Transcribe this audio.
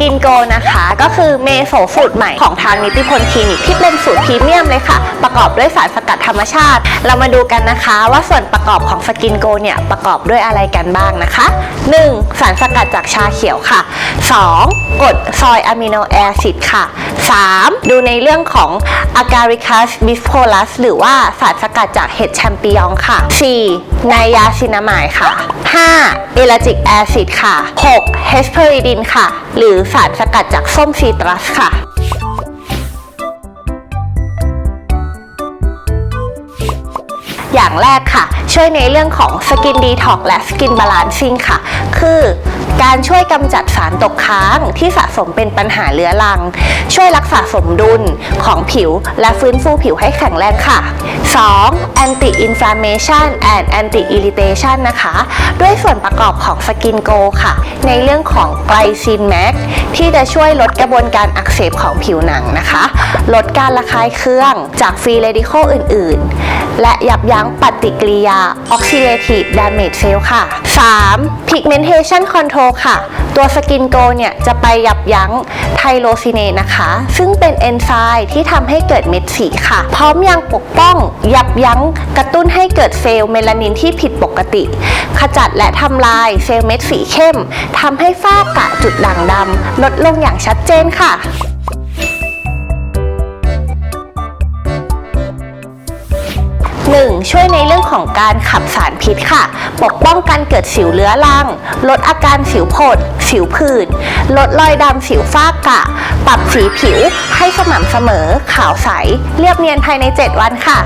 กินโกนะคะ ก็คือเมโซสูตรใหม่ของทางนิติพลคลินิกที่เป็นสูตรพรีเมียมเลยค่ะ ประกอบด้วยสารสกัดธรรมชาติ เรามาดูกันนะคะว่าส่วนประกอบของสกินโกเนี่ยประกอบด้วยอะไรกันบ้างนะคะ 1. สารสกัดจากชาเขียวค่ะ 2. กรดซอยอะมิโนแอซิดค่ะ 3. ดูในเรื่องของ Agaricus bisporus หรือว่าสารสกัดจากเห็ดแชมปิญองค่ะ 4. ไนยาซินามายค่ะ 5. เอลาจิกแอซิดค่ะ 6. เฮสเพอริดินค่ะ หรือสารสกัดจากส้มซีตรัสค่ะ อย่างแรกค่ะ ช่วยในเรื่องของสกินดีท็อกและสกินบาลานซิ่งค่ะ คือการช่วยกำจัดสารตกค้างที่สะสมเป็นปัญหาเรื้อรัง ช่วยรักษาสมดุลของผิว และฟื้นฟูผิวให้แข็งแรงค่ะ 2. anti inflammation and anti irritation นะคะ ด้วยส่วนประกอบของสกินโกค่ะ ในเรื่องของไกลซินแมกที่จะช่วยลดกระบวนการอักเสบของผิวหนังนะคะ ลดการระคายเคืองจากฟรีเรดิคอลอื่น ๆ และยับยั้งปฏิกิริยา oxidative damage cell ค่ะ 3. pigmentation control ค่ะ ตัวสกินโกเนี่ยจะไปยับยั้งไทโรซิเนนะคะ ซึ่งเป็นเอนไซม์ที่ทำให้เกิดเม็ดสีค่ะ พร้อมยังปกป้องยับยั้งกระตุ้นให้เกิดเซลล์เมลานินที่ผิดปกติ ขจัดและทำลายเซลล์เม็ดสีเข้มทำให้ฝ้ากระจุดด่างดำลดลงอย่างชัดเจนค่ะ 1. ช่วยในเรื่องของการขับสารพิษค่ะ ปกป้องการเกิดสิวเรื้อรัง ลดอาการสิวผด สิวผื่น ลดรอยดำสิวฝ้ากระปรับสีผิวให้สม่ำเสมอ ขาวใส เรียบเนียนภายใน 7 วันค่ะ